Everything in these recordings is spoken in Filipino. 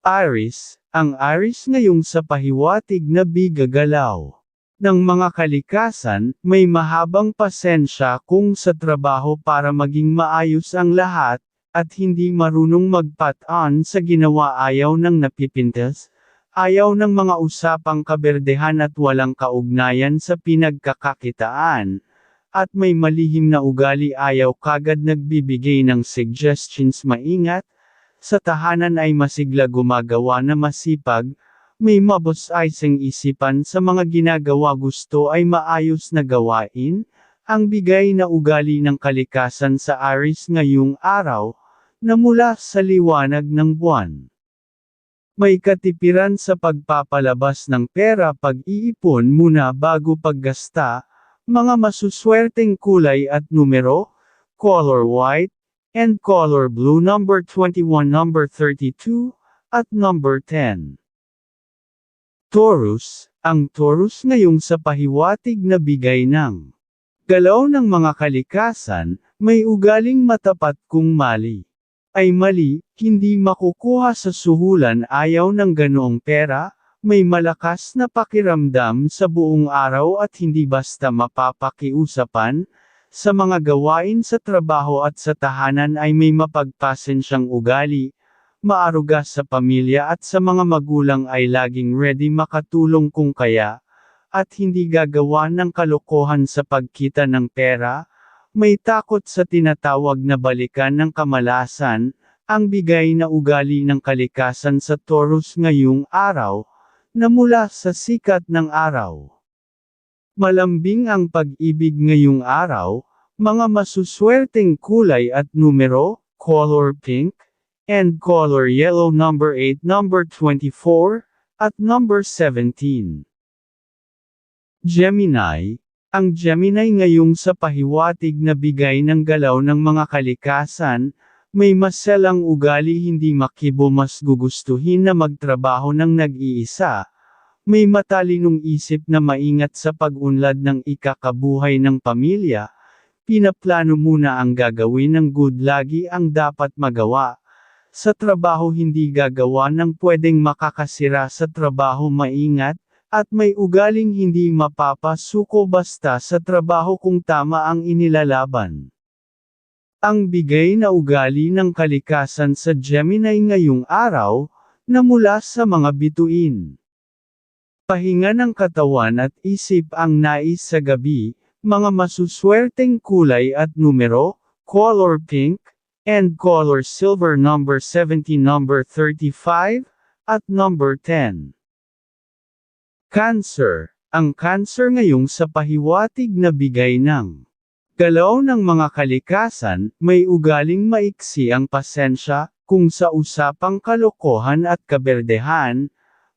Aris, ang Aris ngayong sa pahiwatig na bigagalaw. Ng mga kalikasan, may mahabang pasensya kung sa trabaho para maging maayos ang lahat, at hindi marunong magpat-on sa ginawa. Ayaw ng napipintas, ayaw ng mga usapang kaberdehan at walang kaugnayan sa pinagkakakitaan, at may malihim na ugali ayaw kagad nagbibigay ng suggestions maingat, sa tahanan ay masigla gumagawa na masipag, may mabos-ising isipan sa mga ginagawa gusto ay maayos na gawain, ang bigay na ugali ng kalikasan sa Aris ngayong araw, na mula sa liwanag ng buwan. May katipiran sa pagpapalabas ng pera pag-iipon muna bago paggasta, mga masuswerteng kulay at numero, color white, and color blue number 21 number 32, at number 10. Taurus, ang Taurus ngayong sa pahiwatig na bigay ng galaw ng mga kalikasan, may ugaling matapat kung mali. Ay mali, hindi makukuha sa suhulan ayaw ng ganoong pera, may malakas na pakiramdam sa buong araw at hindi basta mapapakiusapan, sa mga gawain sa trabaho at sa tahanan ay may mapagpasensyang ugali, maaruga sa pamilya at sa mga magulang ay laging ready makatulong kung kaya, at hindi gagawa ng kalokohan sa pagkita ng pera, may takot sa tinatawag na balikan ng kamalasan, ang bigay na ugali ng kalikasan sa Taurus ngayong araw, na mula sa sikat ng araw. Malambing ang pag-ibig ngayong araw, mga masuswerteng kulay at numero, color pink, and color yellow number 8 number 24, at number 17. Gemini, ang Gemini ngayong sa pahiwatig na bigay ng galaw ng mga kalikasan, may maselang ugali hindi makibo mas gugustuhin na magtrabaho ng nag-iisa, may matalinong isip na maingat sa pag-unlad ng ikakabuhay ng pamilya, pinaplano muna ang gagawin ng good lagi ang dapat magawa. Sa trabaho hindi gagawa ng pwedeng makakasira sa trabaho maingat, at may ugaling hindi mapapasuko basta sa trabaho kung tama ang inilalaban. Ang bigay na ugali ng kalikasan sa Gemini ngayong araw, na mula sa mga bituin. Pahinga ng katawan at isip ang nais sa gabi, mga masuswerteng kulay at numero, color pink, and color silver number 70 number 35, at number 10. Cancer, ang cancer ngayong sa pahiwatig na bigay ng galaw ng mga kalikasan, may ugaling maiksi ang pasensya, kung sa usapang kalokohan at kaberdehan,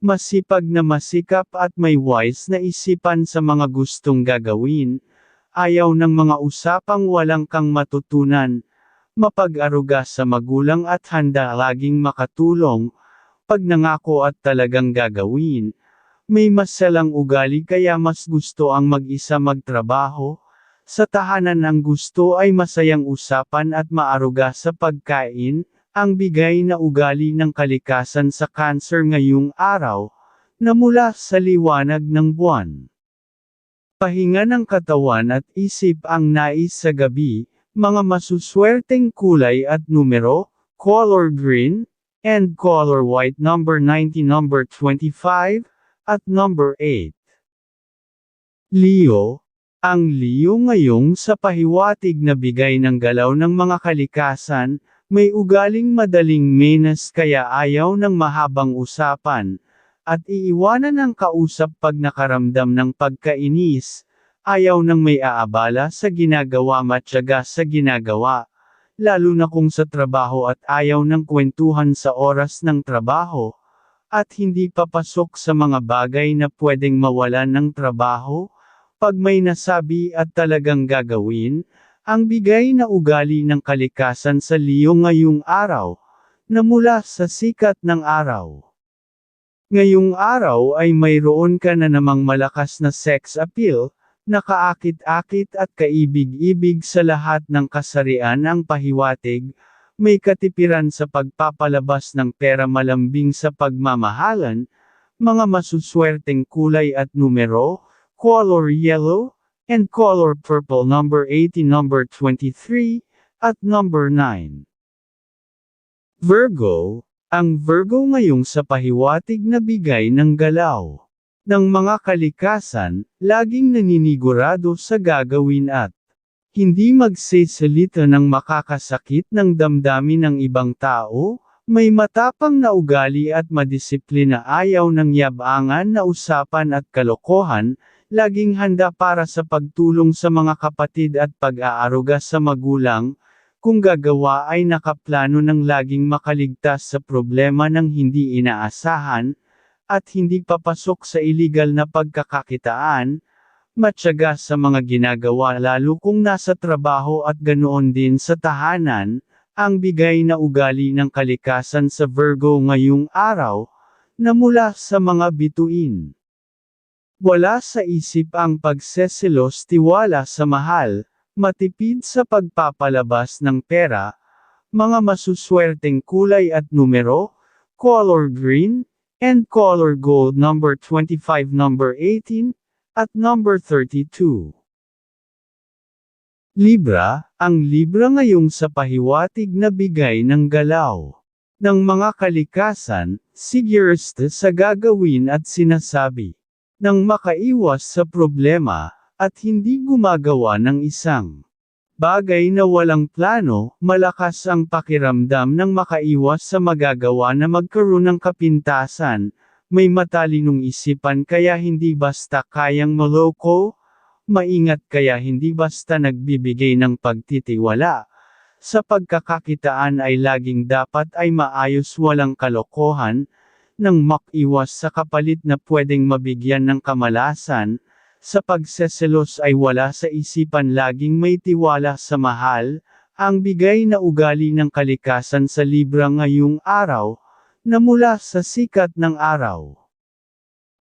Masipag na masikap at may wise na isipan sa mga gustong gagawin, ayaw ng mga usapang walang kang matutunan, mapag-aruga sa magulang at handa laging makatulong, pag nangako at talagang gagawin, may masalang ugali kaya mas gusto ang mag-isa magtrabaho, sa tahanan ang gusto ay masayang usapan at maaruga sa pagkain, ang bigay na ugali ng kalikasan sa cancer ngayong araw, na mula sa liwanag ng buwan. Pahinga ng katawan at isip ang nais sa gabi, mga masuswerteng kulay at numero, color green, and color white number 90 number 25, at number 8. Leo, ang Leo ngayong sa pahiwatig na bigay ng galaw ng mga kalikasan, may ugaling madaling menas kaya ayaw ng mahabang usapan, at iiwanan ang kausap pag nakaramdam ng pagkainis, ayaw ng may aabala sa ginagawa matyaga sa ginagawa, lalo na kung sa trabaho at ayaw ng kwentuhan sa oras ng trabaho, at hindi papasok sa mga bagay na pwedeng mawalan ng trabaho, pag may nasabi at talagang gagawin, ang bigay na ugali ng kalikasan sa Leo ngayong araw, na mula sa sikat ng araw. Ngayong araw ay mayroon ka na namang malakas na sex appeal, nakaakit-akit at kaibig-ibig sa lahat ng kasarian ang pahiwatig, may katipiran sa pagpapalabas ng pera malambing sa pagmamahalan, mga masuswerteng kulay at numero, color yellow, and color purple number 80 number 23, at number 9. Virgo, ang Virgo ngayong sa pahiwatig na bigay ng galaw ng mga kalikasan, laging naninigurado sa gagawin at hindi magsisalita ng makakasakit ng damdamin ng ibang tao, may matapang na ugali at madisiplina ayaw ng yabangan na usapan at kalokohan, laging handa para sa pagtulong sa mga kapatid at pag-aaruga sa magulang, kung gagawa ay nakaplano ng laging makaligtas sa problema ng hindi inaasahan, at hindi papasok sa iligal na pagkakakitaan, matyaga sa mga ginagawa lalo kung nasa trabaho at ganoon din sa tahanan, ang bigay na ugali ng kalikasan sa Virgo ngayong araw, na mula sa mga bituin. Wala sa isip ang pagseselos tiwala sa mahal, matipid sa pagpapalabas ng pera, mga masuswerteng kulay at numero, color green, and color gold number 25 number 18, at number 32. Libra, ang Libra ngayong sa pahiwatig na bigay ng galaw ng mga kalikasan, sigurist sa gagawin at sinasabi nang makaiwas sa problema, at hindi gumagawa ng isang bagay na walang plano, malakas ang pakiramdam ng makaiwas sa magagawa na magkaroon ng kapintasan, may matalinong isipan kaya hindi basta kayang maloko, maingat kaya hindi basta nagbibigay ng pagtitiwala. Sa pagkakakitaan ay laging dapat ay maayos walang kalokohan, nang makiwas sa kapalit na pwedeng mabigyan ng kamalasan, sa pagseselos ay wala sa isipan laging may tiwala sa mahal, ang bigay na ugali ng kalikasan sa Libra ngayong araw, na mula sa sikat ng araw.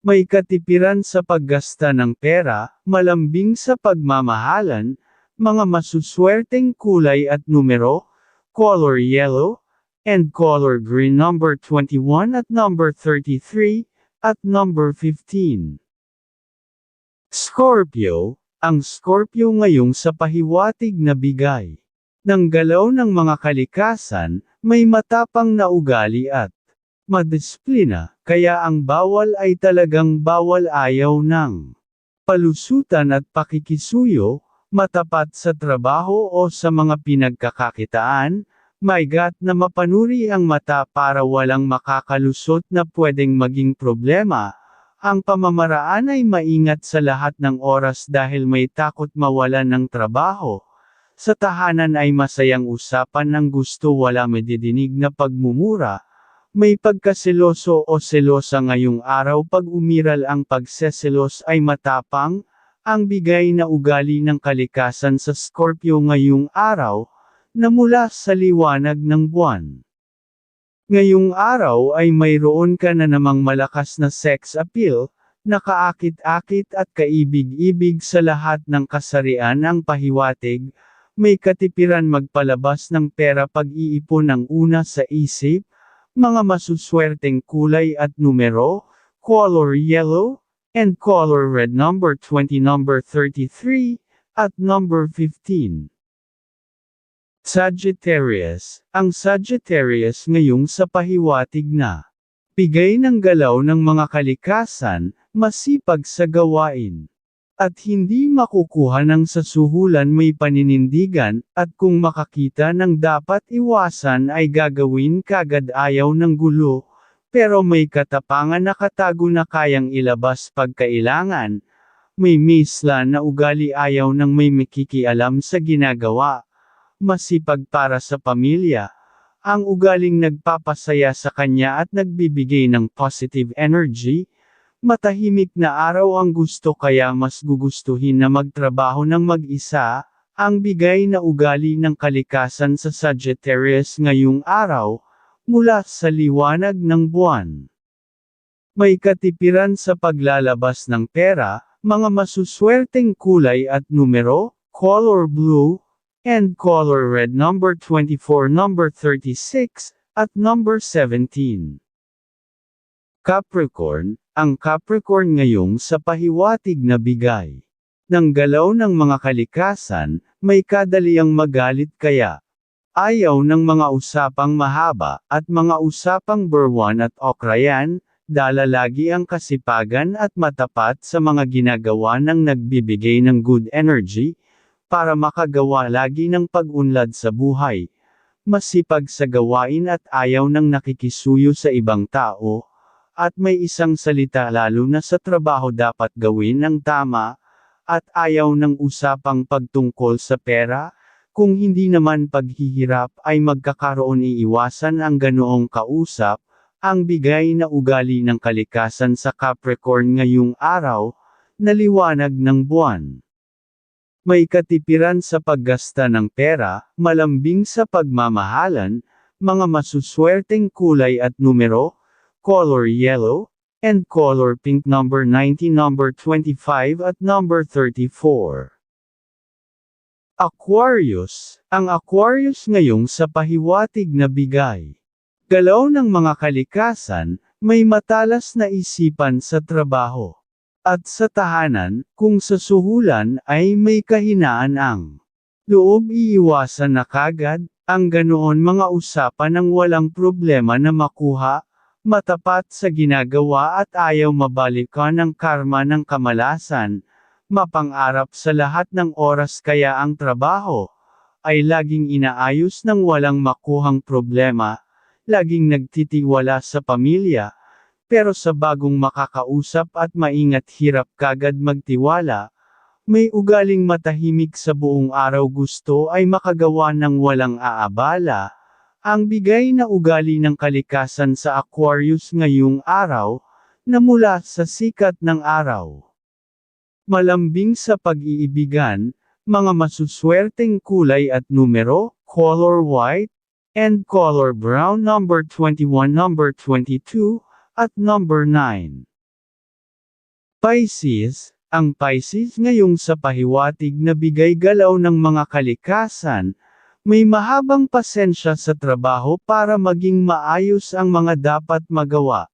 May katipiran sa paggasta ng pera, malambing sa pagmamahalan, mga masuswerteng kulay at numero, color yellow, and color green number 21 at number 33, at number 15. Scorpio, ang Scorpio ngayong sa pahiwatig na bigay ng galaw ng mga kalikasan, may matapang na ugali at madisiplina, kaya ang bawal ay talagang bawal ayaw ng palusutan at pakikisuyo, matapat sa trabaho o sa mga pinagkakakitaan, maigat na mapanuri ang mata para walang makakalusot na pwedeng maging problema, ang pamamaraan ay maingat sa lahat ng oras dahil may takot mawalan ng trabaho. Sa tahanan ay masayang usapan ng gusto wala madidinig na pagmumura, may pagkaseloso o selosa ngayong araw pag umiral ang pagseselos ay matapang, ang bigay na ugali ng kalikasan sa Scorpio ngayong araw, na mula sa liwanag ng buwan. Ngayong araw ay mayroon ka na namang malakas na sex appeal, nakaakit-akit at kaibig-ibig sa lahat ng kasarian ang pahiwatig, may katipiran magpalabas ng pera pag-iipon ng una sa isip, mga masuswerteng kulay at numero, color yellow, and color red number 20 number 33, at number 15. Sagittarius, ang Sagittarius ngayong sa pahiwatig na bigay ng galaw ng mga kalikasan, masipag sa gawain at hindi makukuha ng sa suhulan may paninindigan, at kung makakita ng dapat iwasan ay gagawin kagad ayaw ng gulo, pero may katapangan na katago na kayang ilabas pagkailangan. May misla na ugali ayaw ng may makikialam sa ginagawa. Masipag para sa pamilya. Ang ugaling nagpapasaya sa kanya at nagbibigay ng positive energy, Matahimik na araw ang gusto kaya mas gugustuhin na magtrabaho ng mag-isa, ang bigay na ugali ng kalikasan sa Sagittarius ngayong araw, mula sa liwanag ng buwan. May katipiran sa paglalabas ng pera, mga masuswerteng kulay at numero, color blue, and color red number 24 number 36, at number 17. Capricorn, ang Capricorn ngayong sa pahiwatig na bigay. Ng galaw ng mga kalikasan, may kadaliang magalit kaya. Ayaw ng mga usapang mahaba, at mga usapang berwan at okrayan, dala lagi ang kasipagan at matapat sa mga ginagawa ng nagbibigay ng good energy, para makagawa lagi ng pag-unlad sa buhay. Masipag sa gawain at ayaw ng nakikisuyo sa ibang tao, at may isang salita lalo na sa trabaho dapat gawin ng tama, at ayaw ng usapang pagtungkol sa pera, kung hindi naman paghihirap ay magkakaroon iiwasan ang ganoong kausap, ang bigay na ugali ng kalikasan sa Capricorn ngayong araw, na liwanag ng buwan. May katipiran sa paggasta ng pera, malambing sa pagmamahalan, mga masuswerteng kulay at numero, color yellow, and color pink number 90 number 25 at number 34. Aquarius, ang Aquarius ngayong sa pahiwatig na bigay. Galaw ng mga kalikasan, may matalas na isipan sa trabaho. At sa tahanan, kung sa suhulan ay may kahinaan ang loob iiwasan na kagad, ang ganoon mga usapan ng walang problema na makuha, matapat sa ginagawa at ayaw mabalikan ang karma ng kamalasan, mapangarap sa lahat ng oras kaya ang trabaho, ay laging inaayos ng walang makuhang problema, laging nagtitiwala sa pamilya, pero sa bagong makakausap at maingat hirap kagad magtiwala, may ugaling matahimik sa buong araw gusto ay makagawa ng walang aabala, ang bigay na ugali ng kalikasan sa Aquarius ngayong araw, na mula sa sikat ng araw. Malambing sa pag-iibigan, mga masuswerteng kulay at numero, color white, and color brown number 21 number 22, at number 9. Pisces, ang Pisces ngayong sa pahiwatig na bigay galaw ng mga kalikasan, may mahabang pasensya sa trabaho para maging maayos ang mga dapat magawa.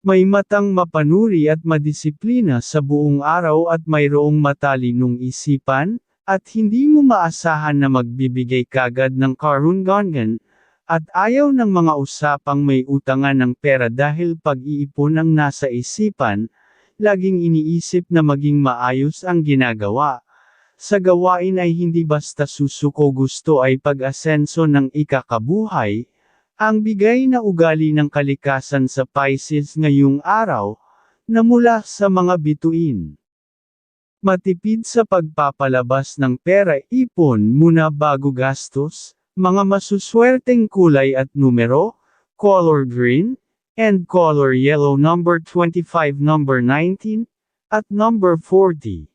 May matang mapanuri at madisiplina sa buong araw at mayroong matalinong isipan, at hindi mo maasahan na magbibigay kagad ng karungangan, at ayaw ng mga usapang may utangan ng pera dahil pag-iipon ang nasa isipan, laging iniisip na maging maayos ang ginagawa. Sa gawain ay hindi basta susuko gusto ay pag-asenso ng ikakabuhay, ang bigay na ugali ng kalikasan sa Pisces ngayong araw, na mula sa mga bituin. Matipid sa pagpapalabas ng pera ipon muna bago gastos, mga masuswerteng kulay at numero, color green, and color yellow number 25 number 19, at number 40.